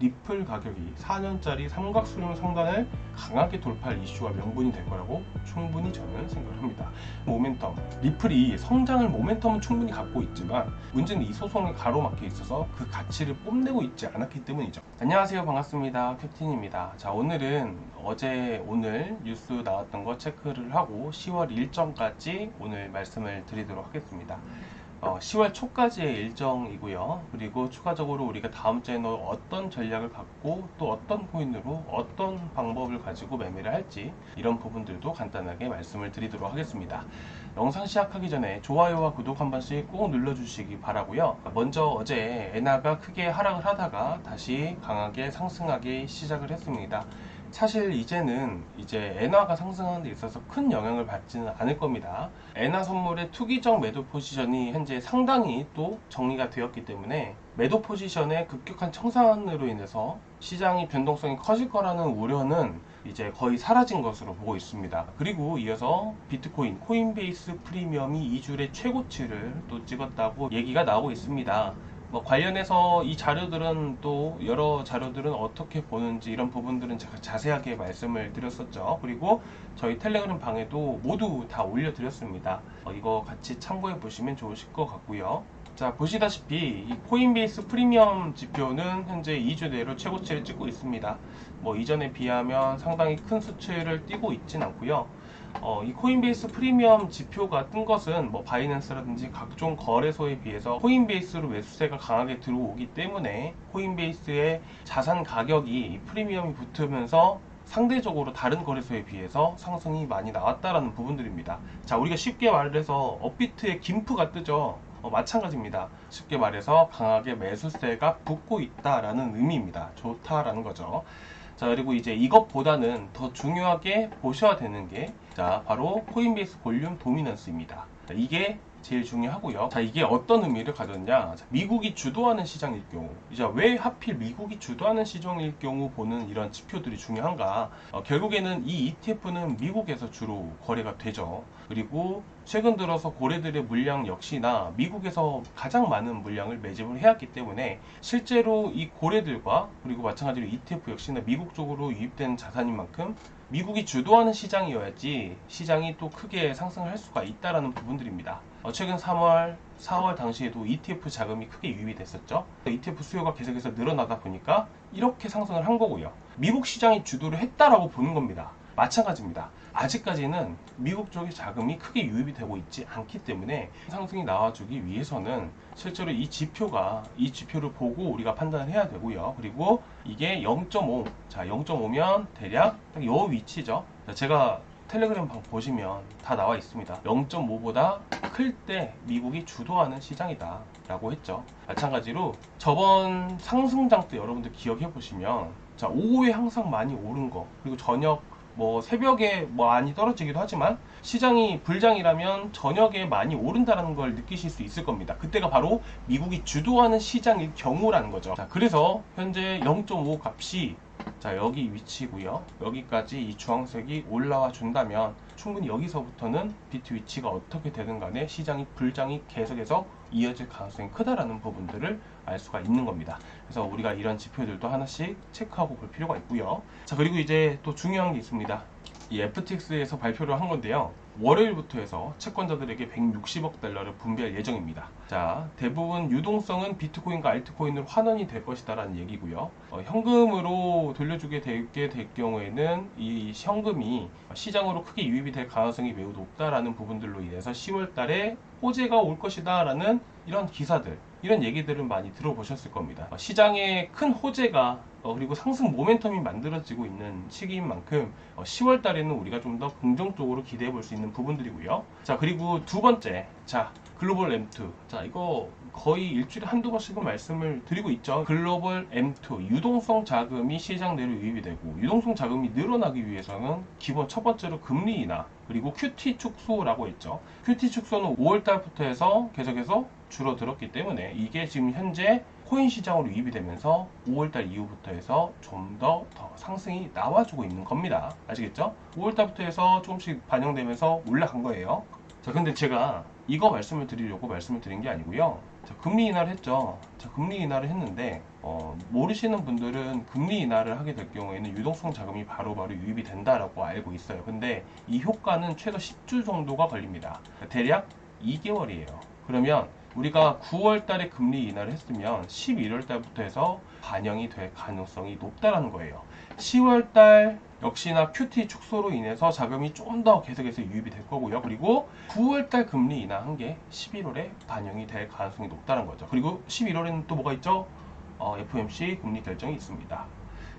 리플 가격이 4년짜리 삼각수렴 상단을 강하게 돌파할 이슈와 명분이 될 거라고 충분히 저는 생각을 합니다. 모멘텀, 리플이 성장을 모멘텀은 충분히 갖고 있지만 문제는 이 소송에 가로막혀 있어서 그 가치를 뽐내고 있지 않았기 때문이죠. 안녕하세요. 반갑습니다. 캡틴입니다. 자, 오늘은 어제 오늘 뉴스 나왔던 거 체크를 하고 10월 일정까지 오늘 말씀을 드리도록 하겠습니다. 어, 10월 초까지의 일정이고요. 그리고 추가적으로 우리가 다음 주에는 어떤 전략을 갖고 또 어떤 코인으로 어떤 방법을 가지고 매매를 할지 이런 부분들도 간단하게 말씀을 드리도록 하겠습니다. 영상 시작하기 전에 좋아요와 구독 한 번씩 꼭 눌러주시기 바라고요. 먼저 어제 엔화가 크게 하락을 하다가 다시 강하게 상승하기 시작을 했습니다. 사실 이제는 이제 엔화가 상승하는 데 있어서 큰 영향을 받지는 않을 겁니다. 엔화 선물의 투기적 매도 포지션이 현재 상당히 또 정리가 되었기 때문에 매도 포지션의 급격한 청산으로 인해서 시장이 변동성이 커질 거라는 우려는 이제 거의 사라진 것으로 보고 있습니다. 그리고 이어서 비트코인, 코인베이스 프리미엄이 2주의 최고치를 또 찍었다고 얘기가 나오고 있습니다. 뭐 관련해서 이 자료들은 또 여러 자료들은 어떻게 보는지 이런 부분들은 제가 자세하게 말씀을 드렸었죠. 그리고 저희 텔레그램 방에도 모두 다 올려드렸습니다. 어, 이거 같이 참고해 보시면 좋으실 것 같고요. 자 보시다시피 이 코인베이스 프리미엄 지표는 현재 2주 내로 최고치를 찍고 있습니다. 뭐 이전에 비하면 상당히 큰 수치를 띄고 있진 않고요. 어, 이 코인베이스 프리미엄 지표가 뜬 것은 뭐 바이낸스라든지 각종 거래소에 비해서 코인베이스로 매수세가 강하게 들어오기 때문에 코인베이스의 자산 가격이 이 프리미엄이 붙으면서 상대적으로 다른 거래소에 비해서 상승이 많이 나왔다라는 부분들입니다. 자, 우리가 쉽게 말해서 업비트의 김프가 뜨죠. 어, 마찬가지입니다. 쉽게 말해서 강하게 매수세가 붙고 있다라는 의미입니다. 좋다라는 거죠. 자, 그리고 이제 이것보다는 더 중요하게 보셔야 되는 게, 자, 바로 코인베이스 볼륨 도미넌스입니다. 자, 이게 제일 중요하고요. 자, 이게 어떤 의미를 가졌냐? 자, 미국이 주도하는 시장일 경우, 이제 왜 하필 미국이 주도하는 시장일 경우 보는 이런 지표들이 중요한가? 어, 결국에는 이 ETF는 미국에서 주로 거래가 되죠. 그리고 최근 들어서 고래들의 물량 역시나 미국에서 가장 많은 물량을 매집을 해왔기 때문에 실제로 이 고래들과 그리고 마찬가지로 ETF 역시나 미국 쪽으로 유입된 자산인 만큼 미국이 주도하는 시장이어야지 시장이 또 크게 상승할 수가 있다라는 부분들입니다. 어, 최근 3월, 4월 당시에도 ETF 자금이 크게 유입이 됐었죠. ETF 수요가 계속해서 늘어나다 보니까 이렇게 상승을 한 거고요. 미국 시장이 주도를 했다라고 보는 겁니다. 마찬가지입니다. 아직까지는 미국 쪽의 자금이 크게 유입이 되고 있지 않기 때문에 상승이 나와주기 위해서는 실제로 이 지표가 이 지표를 보고 우리가 판단을 해야 되고요. 그리고 이게 0.5, 자 0.5면 대략 딱 요 위치죠. 자, 제가 텔레그램 방 보시면 다 나와 있습니다. 0.5보다 클 때 미국이 주도하는 시장이다 라고 했죠. 마찬가지로 저번 상승장 때 여러분들 기억해 보시면 자 오후에 항상 많이 오른 거 그리고 저녁 뭐 새벽에 많이 떨어지기도 하지만 시장이 불장이라면 저녁에 많이 오른다는 걸 느끼실 수 있을 겁니다. 그때가 바로 미국이 주도하는 시장일 경우라는 거죠. 자, 그래서 현재 0.5 값이 자 여기 위치고요 여기까지 이 주황색이 올라와 준다면 충분히 여기서부터는 비트 위치가 어떻게 되든 간에 시장이 불장이 계속해서 이어질 가능성이 크다라는 부분들을 알 수가 있는 겁니다. 그래서 우리가 이런 지표들도 하나씩 체크하고 볼 필요가 있고요. 자 그리고 이제 또 중요한 게 있습니다. 이 FTX에서 발표를 한 건데요. 월요일부터 해서 채권자들에게 160억 달러를 분배할 예정입니다. 자, 대부분 유동성은 비트코인과 알트코인으로 환원이 될 것이다라는 얘기고요. 어, 현금으로 돌려주게 되게 될 경우에는 이 현금이 시장으로 크게 유입이 될 가능성이 매우 높다라는 부분들로 인해서 10월 달에 호재가 올 것이다라는 이런 기사들, 이런 얘기들은 많이 들어보셨을 겁니다. 어, 시장에 큰 호재가 어, 그리고 상승 모멘텀이 만들어지고 있는 시기인 만큼 어, 10월 달에는 우리가 좀 더 긍정적으로 기대해 볼 수 있는 부분들이고요. 자, 그리고 두 번째. 자, 글로벌 M2. 자, 이거 거의 일주일에 한두 번씩은 말씀을 드리고 있죠. 글로벌 M2. 유동성 자금이 시장 내로 유입이 되고, 유동성 자금이 늘어나기 위해서는 기본 첫 번째로 금리 인하, 그리고 QT 축소라고 했죠. QT 축소는 5월 달부터 해서 계속해서 줄어들었기 때문에 이게 지금 현재 코인 시장으로 유입이 되면서 5월달 이후부터 해서 좀 더 더 상승이 나와주고 있는 겁니다. 아시겠죠? 5월달부터 해서 조금씩 반영되면서 올라간 거예요. 자, 근데 제가 이거 말씀을 드리려고 말씀을 드린 게 아니고요. 자, 금리 인하를 했죠. 자, 금리 인하를 했는데 어, 모르시는 분들은 금리 인하를 하게 될 경우에는 유동성 자금이 바로바로 유입이 된다라고 알고 있어요. 근데 이 효과는 최소 10주 정도가 걸립니다. 대략 2개월이에요. 그러면 우리가 9월 달에 금리 인하를 했으면 11월 달부터 해서 반영이 될 가능성이 높다라는 거예요. 10월 달 역시나 QT 축소로 인해서 자금이 좀 더 계속해서 유입이 될 거고요. 그리고 9월 달 금리 인하한 게 11월에 반영이 될 가능성이 높다는 거죠. 그리고 11월에는 또 뭐가 있죠? 어, FOMC 금리 결정이 있습니다.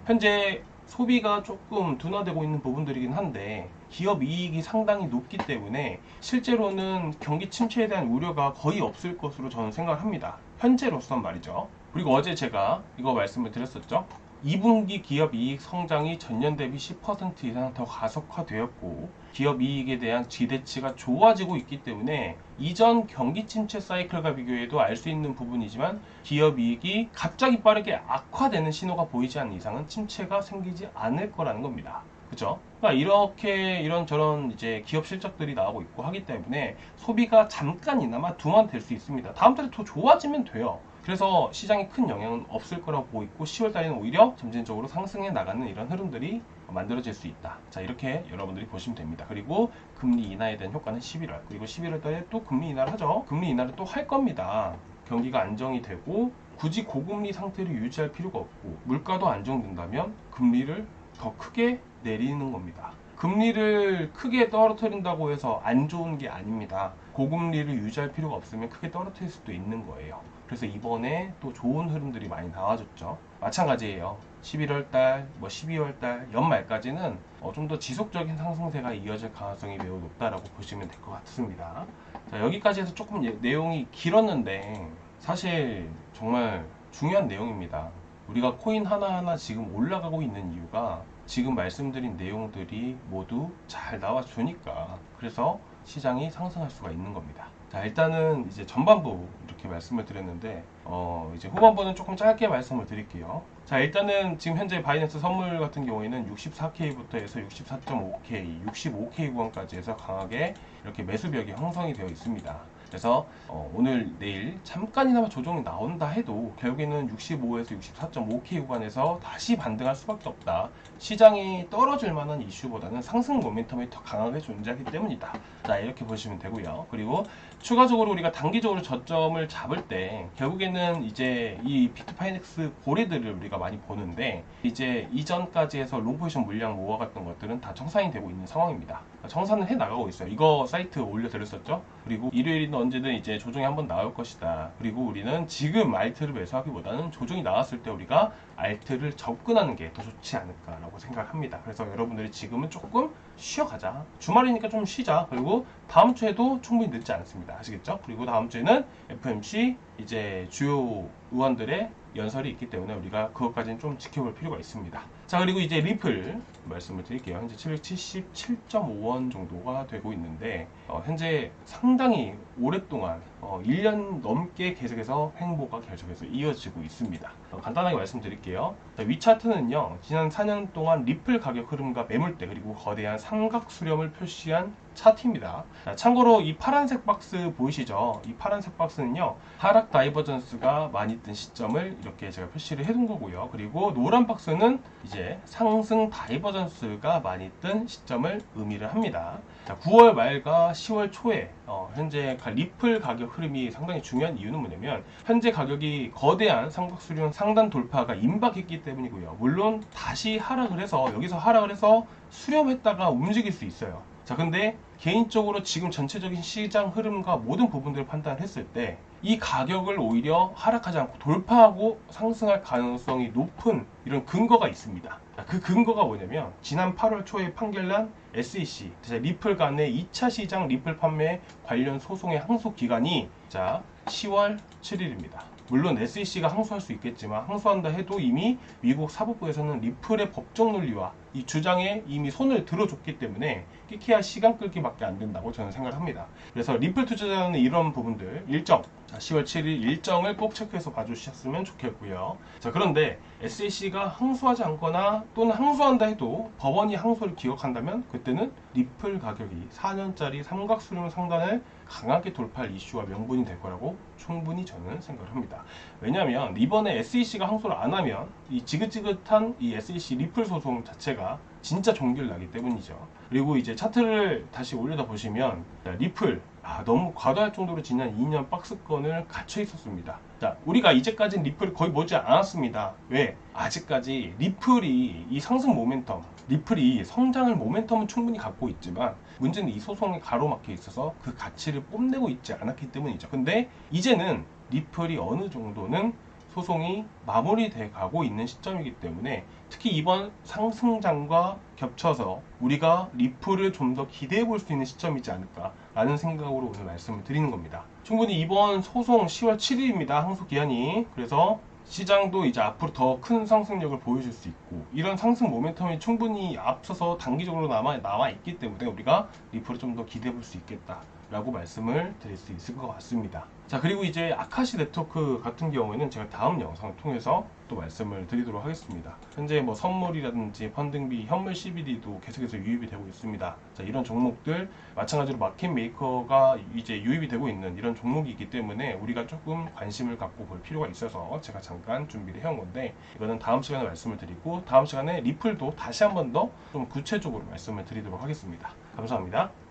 현재 소비가 조금 둔화되고 있는 부분들이긴 한데 기업 이익이 상당히 높기 때문에 실제로는 경기 침체에 대한 우려가 거의 없을 것으로 저는 생각을 합니다. 현재로선 말이죠. 그리고 어제 제가 이거 말씀을 드렸었죠. 2분기 기업 이익 성장이 전년 대비 10% 이상 더 가속화되었고 기업 이익에 대한 기대치가 좋아지고 있기 때문에 이전 경기 침체 사이클과 비교해도 알 수 있는 부분이지만 기업 이익이 갑자기 빠르게 악화되는 신호가 보이지 않는 이상은 침체가 생기지 않을 거라는 겁니다. 그죠? 그러니까 이렇게 이런 저런 이제 기업 실적들이 나오고 있고 하기 때문에 소비가 잠깐이나마 둔화될 수 있습니다. 다음 달에 더 좋아지면 돼요. 그래서 시장에 큰 영향은 없을 거라고 보고 있고 10월 달에는 오히려 점진적으로 상승해 나가는 이런 흐름들이 만들어질 수 있다. 자 이렇게 여러분들이 보시면 됩니다. 그리고 금리 인하에 대한 효과는 11월 그리고 11월 달에 또 금리 인하를 하죠. 금리 인하를 또 할 겁니다. 경기가 안정이 되고 굳이 고금리 상태를 유지할 필요가 없고 물가도 안정된다면 금리를 더 크게 내리는 겁니다. 금리를 크게 떨어뜨린다고 해서 안 좋은 게 아닙니다. 고금리를 유지할 필요가 없으면 크게 떨어뜨릴 수도 있는 거예요. 그래서 이번에 또 좋은 흐름들이 많이 나와줬죠. 마찬가지예요. 11월 달, 뭐 12월 달, 연말까지는 어, 좀더 지속적인 상승세가 이어질 가능성이 매우 높다라고 보시면 될 것 같습니다. 자, 여기까지 해서 조금 예- 내용이 길었는데 사실 정말 중요한 내용입니다. 우리가 코인 하나하나 지금 올라가고 있는 이유가 지금 말씀드린 내용들이 모두 잘 나와주니까 그래서 시장이 상승할 수가 있는 겁니다. 자, 일단은 이제 전반부 이렇게 말씀을 드렸는데, 어, 이제 후반부는 조금 짧게 말씀을 드릴게요. 자, 일단은 지금 현재 바이낸스 선물 같은 경우에는 64K부터 해서 64.5K, 65K 구간까지 해서 강하게 이렇게 매수벽이 형성이 되어 있습니다. 그래서 어, 오늘 내일 잠깐이나마 조정이 나온다 해도 결국에는 65에서 64.5K 구간에서 다시 반등할 수밖에 없다. 시장이 떨어질 만한 이슈보다는 상승 모멘텀이 더 강하게 존재하기 때문이다. 자 이렇게 보시면 되고요. 그리고 추가적으로 우리가 단기적으로 저점을 잡을 때 결국에는 이제 이 비트파이넥스 고래들을 우리가 많이 보는데 이제 이전까지 해서 롱포지션 물량 모아갔던 것들은 다 정상이 되고 있는 상황입니다. 정산은 해 나가고 있어요. 이거 사이트 올려드렸었죠. 그리고 일요일은 언제든 이제 조정이 한번 나올 것이다. 그리고 우리는 지금 알트를 매수하기보다는 조정이 나왔을 때 우리가 알트를 접근하는 게 더 좋지 않을까라고 생각합니다. 그래서 여러분들이 지금은 조금 쉬어가자. 주말이니까 좀 쉬자. 그리고 다음 주에도 충분히 늦지 않습니다. 아시겠죠? 그리고 다음 주에는 FMC 이제 주요 의원들의 연설이 있기 때문에 우리가 그것까지는 좀 지켜볼 필요가 있습니다. 자 그리고 이제 리플 말씀을 드릴게요. 현재 777.5원 정도가 되고 있는데 어, 현재 상당히 오랫동안 어, 1년 넘게 계속해서 횡보가 계속해서 이어지고 있습니다. 어, 간단하게 말씀드릴게요. 자, 위 차트는요 지난 4년 동안 리플 가격 흐름과 매물대 그리고 거대한 삼각 수렴을 표시한 차트입니다. 자, 참고로 이 파란색 박스 보이시죠? 이 파란색 박스는요 하락 다이버전스가 많이 뜬 시점을 이렇게 제가 표시를 해둔 거고요. 그리고 노란 박스는 이제 상승 다이버전스가 많이 뜬 시점을 의미를 합니다. 자, 9월 말과 10월 초에 어, 현재 가- 리플 가격 흐름이 상당히 중요한 이유는 뭐냐면 현재 가격이 거대한 삼각수렴 상단 돌파가 임박했기 때문이고요. 물론 다시 하락을 해서 여기서 하락을 해서 수렴했다가 움직일 수 있어요. 자, 근데 개인적으로 지금 전체적인 시장 흐름과 모든 부분들을 판단했을 때 이 가격을 오히려 하락하지 않고 돌파하고 상승할 가능성이 높은 이런 근거가 있습니다. 자, 그 근거가 뭐냐면 지난 8월 초에 판결난 SEC, 자, 리플 간의 2차 시장 리플 판매 관련 소송의 항소 기간이 자 10월 7일입니다. 물론 SEC가 항소할 수 있겠지만 항소한다 해도 이미 미국 사법부에서는 리플의 법적 논리와 이 주장에 이미 손을 들어줬기 때문에 끼키야 시간 끌기밖에 안 된다고 저는 생각을 합니다. 그래서 리플 투자자는 이런 부분들 일정 자, 10월 7일 일정을 꼭 체크해서 봐주셨으면 좋겠고요. 자 그런데 SEC가 항소하지 않거나 또는 항소한다 해도 법원이 항소를 기각한다면 그때는 리플 가격이 4년짜리 삼각수령 상단을 강하게 돌파할 이슈와 명분이 될 거라고 충분히 저는 생각을 합니다. 왜냐하면 이번에 SEC가 항소를 안 하면 이 지긋지긋한 이 SEC 리플 소송 자체가 진짜 종결 나기 때문이죠. 그리고 이제 차트를 다시 올려다 보시면 자, 리플 아, 너무 과도할 정도로 지난 2년 박스권을 갇혀 있었습니다. 자, 우리가 이제까지는 리플을 거의 보지 않았습니다. 왜? 아직까지 리플이 이 상승 모멘텀, 리플이 성장을 모멘텀은 충분히 갖고 있지만 문제는 이 소송에 가로막혀 있어서 그 가치를 뽐내고 있지 않았기 때문이죠. 근데 이제는 리플이 어느 정도는 소송이 마무리돼 가고 있는 시점이기 때문에 특히 이번 상승장과 겹쳐서 우리가 리플을 좀 더 기대해 볼 수 있는 시점이지 않을까라는 생각으로 오늘 말씀을 드리는 겁니다. 충분히 이번 소송 10월 7일입니다. 항소 기한이. 그래서 시장도 이제 앞으로 더 큰 상승력을 보여줄 수 있고 이런 상승 모멘텀이 충분히 앞서서 단기적으로 남아 나와 있기 때문에 우리가 리플을 좀 더 기대해 볼 수 있겠다라고 말씀을 드릴 수 있을 것 같습니다. 자 그리고 이제 아카시 네트워크 같은 경우에는 제가 다음 영상을 통해서 또 말씀을 드리도록 하겠습니다. 현재 뭐 선물이라든지 펀딩비, 현물 CBD도 계속해서 유입이 되고 있습니다. 자 이런 종목들 마찬가지로 마켓 메이커가 이제 유입이 되고 있는 이런 종목이기 때문에 우리가 조금 관심을 갖고 볼 필요가 있어서 제가 잠깐 준비를 해온 건데 이거는 다음 시간에 말씀을 드리고 다음 시간에 리플도 다시 한 번 더 좀 구체적으로 말씀을 드리도록 하겠습니다. 감사합니다.